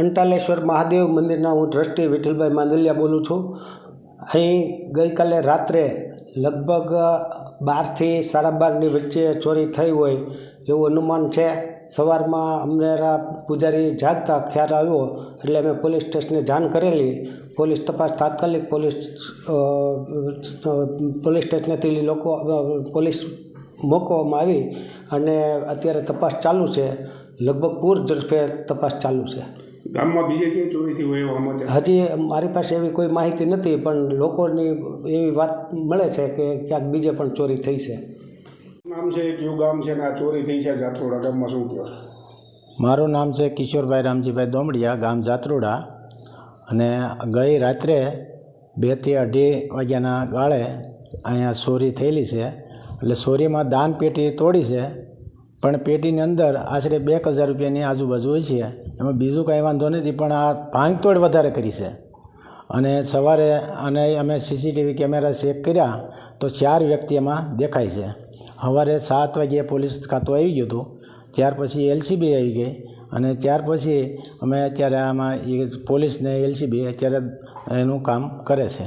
અંટાલેશ્વર મહાદેવ મંદિરના હું ટ્રસ્ટી વિઠ્ઠલભાઈ માંદલિયા બોલું છું. અહીં ગઈકાલે રાત્રે લગભગ બારથી સાડા બારની વચ્ચે ચોરી થઈ હોય એવું અનુમાન છે. સવારમાં અમનેરા પૂજારી જાગતા ખ્યાલ આવ્યો એટલે અમે પોલીસ સ્ટેશને જાણ કરેલી. પોલીસ તપાસ તાત્કાલિક પોલીસ પોલીસ સ્ટેશનેથી લોકો પોલીસ મોકવામાં આવી અને અત્યારે તપાસ ચાલુ છે. લગભગ પૂર ઝડપે તપાસ ચાલુ છે. ગામમાં બીજે ક્યાંય ચોરી થઈ હોય એવા સમાચાર? હજી મારી પાસે એવી કોઈ માહિતી નથી પણ લોકોની એવી વાત મળે છે કે ક્યાંક બીજે પણ ચોરી થઈ છે. નામ છે કયું ગામ છે ને આ ચોરી થઈ છે જાત્રોડા ગામમાં શું કહો મારું નામ છે કિશોરભાઈ રામજીભાઈ દોમડિયા ગામ જાત્રોડા. અને ગઈ રાત્રે બેથી અઢી વાગ્યાના ગાળે અહીંયા ચોરી થયેલી છે. એટલે ચોરીમાં દાન પેટી તોડી છે પણ પેટીની અંદર આશરે બે હજાર રૂપિયાની આજુબાજુ હોય છે. એમાં બીજું કાંઈ વાંધો નથી, પણ આ ભાંગતોડ વધારે કરી છે. અને સવારે અને અમે સીસીટીવી કેમેરા ચેક કર્યા તો ચાર વ્યક્તિ એમાં દેખાય છે. સવારે સાત વાગ્યે પોલીસ ખાતું આવી ગયું હતું, ત્યાર પછી એલસીબી આવી ગઈ અને ત્યાર પછી અમે અત્યારે આમાં એ પોલીસને એલસીબી અત્યારે એનું કામ કરે છે.